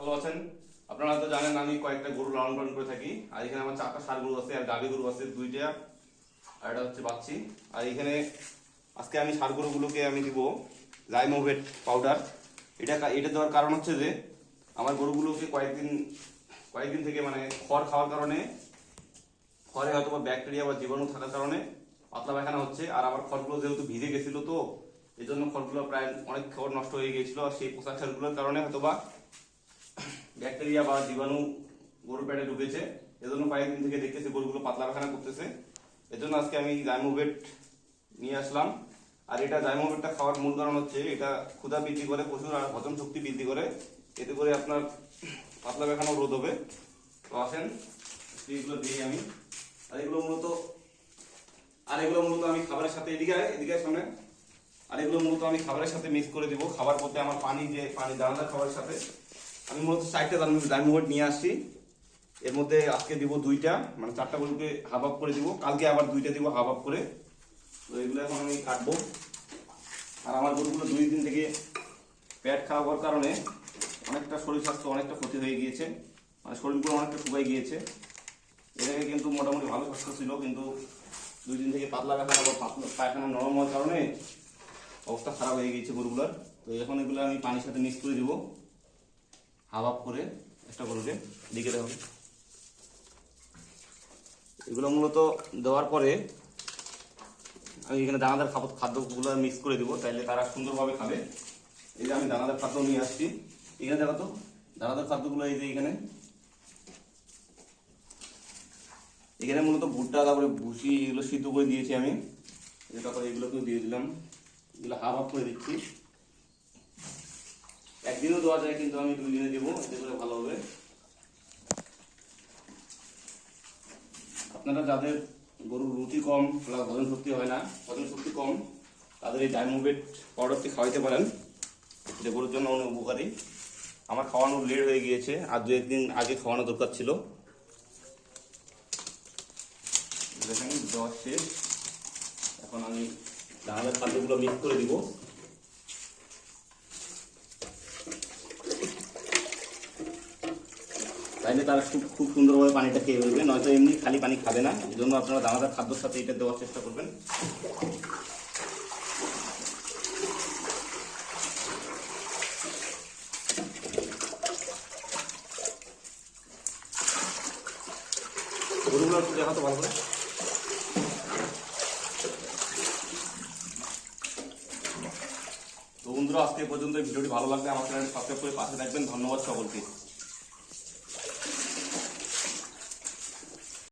ভালো আছেন? আপনারা তো জানেন আমি কয়েকটা গরু লালন পালন করে থাকি। আর এখানে আমার চারটা সার গরু আছে, আর গাভী গরু আছে দুইটা, আর এটা হচ্ছে বাচ্চি। আর এখানে আজকে আমি সার গরুগুলোকে আমি দিব লাইমোভেট পাউডার। এটা এটা দেওয়ার কারণ হচ্ছে যে, আমার গরুগুলোকে কয়েকদিন কয়েকদিন থেকে মানে খড় খাওয়ার কারণে, খড়ে হয়তো বা ব্যাকটেরিয়া বা জীবাণু থাকার কারণে পাতলা পায়খানা হচ্ছে, আর আমার খড়গুলো যেহেতু ভিজে গেছিল তো এই জন্য খড়গুলো প্রায় অনেক খড় নষ্ট হয়ে গিয়েছিল, আর সেই পোশাক ছাড়গুলোর কারণে হয়তো বা ব্যাকটেরিয়া বা জীবাণু গরুর পেটে ঢুকেছে। এজন্য কয়েকদিন থেকে দেখতেছি গরুগুলো পাতলা পায়খানা করতেছে এজন্য আজকে আমি জাইমোভেট নিয়ে আসলাম। আর এটা জাইমোভেটটা খাওয়ার মূল কারণ হচ্ছে এটা ক্ষুধা বৃদ্ধি করে, প্রচুর আর হজম শক্তি বৃদ্ধি করে। এতে করে আপনার পাতলা পায়খানাও রোধ হবে। তো আসেন এগুলো দিই আমি। আর এগুলো মূলত, আর এগুলো মূলত আমি খাবারের সাথে এদিকে এদিকে সামনে। আর এগুলো মূলত আমি খাবারের সাথে মিক্স করে দিব। খাবার করতে আমার পানি যে, পানি দানাদার খাবারের সাথে। আমি মূলত চারটে ডায়মোভেট নিয়ে আসছি। এর মধ্যে আজকে দিব দুইটা মানে চারটা গরুকে হাফ আপ করে দিব। কালকে আবার দুইটা দিব হাফ আপ করে। তো এগুলো এখন আমি কাটবো। আর আমার গরুগুলো দুই দিন থেকে পেট খারাপ হওয়ার কারণে অনেকটা শরীর স্বাস্থ্য অনেকটা ক্ষতি হয়ে গিয়েছে। মানে শরীরগুলো অনেকটা শুকাই গিয়েছে। আগে কিন্তু মোটামুটি ভালো স্বাস্থ্য ছিল, কিন্তু দুই দিন থেকে পাতলা পায়খানা বা পাতলা পায়খানা নরম হওয়ার কারণে অবস্থা খারাপ হয়ে গিয়েছে গরুগুলোর। তো এখন এগুলো আমি পানির সাথে মিক্স করে দিব। হাফ আপ করে একটা গরুকে দিকে হবে। এগুলো মূলত দেওয়ার পরে আমি এখানে দানাদার খাদ্যগুলো মিক্স করে দিব, তাইলে তারা সুন্দরভাবে খাবে। এই যে আমি দানাদার খাদ্য নিয়ে আসছি। এখানে দেখো তো, দানাদার খাদ্যগুলো এই যে এখানে। এখানে মূলত ভুট্টা, তারপরে ভুসি, এগুলো সিদ্ধ করে দিয়েছি আমি। তারপরে এগুলোকেও দিয়ে দিলাম। এগুলো হাফ হাফ করে দিচ্ছি। একদিনও দেওয়া যায়, কিন্তু আমি দুই দিনে দেবো, এতে করে ভালো হবে। আপনারা যাদের গরুর রুচি কম প্লাস হজম শক্তি হয় না হজম শক্তি কম, তাদের এই ডায়মোভেট পাউডারটি খাওয়াইতে পারেন। এটা গরুর জন্য অনেক উপকারী। আমার খাওয়ানো লেট হয়ে গিয়েছে, আর দু একদিন আগে খাওয়ানো দরকার ছিল। দেখেন, দেওয়া শেষ। এখন আমি দানাদার খাদ্যগুলো মিক্স করে দিব। তাইলে তারা খুব খুব সুন্দরভাবে পানিটা খেয়ে ফেলবে। নয়তো এমনি খালি পানি খাবে না। এই জন্য আপনারা দানাদার খাদ্যর সাথে এটা দেওয়ার চেষ্টা করবেন। ভালো তো বন্ধুরা, আজকে পর্যন্ত ভিডিওটি ভালো লাগলে আমার চ্যানেল সাবস্ক্রাইব করে পাশে থাকবেন। ধন্যবাদ সকলকে।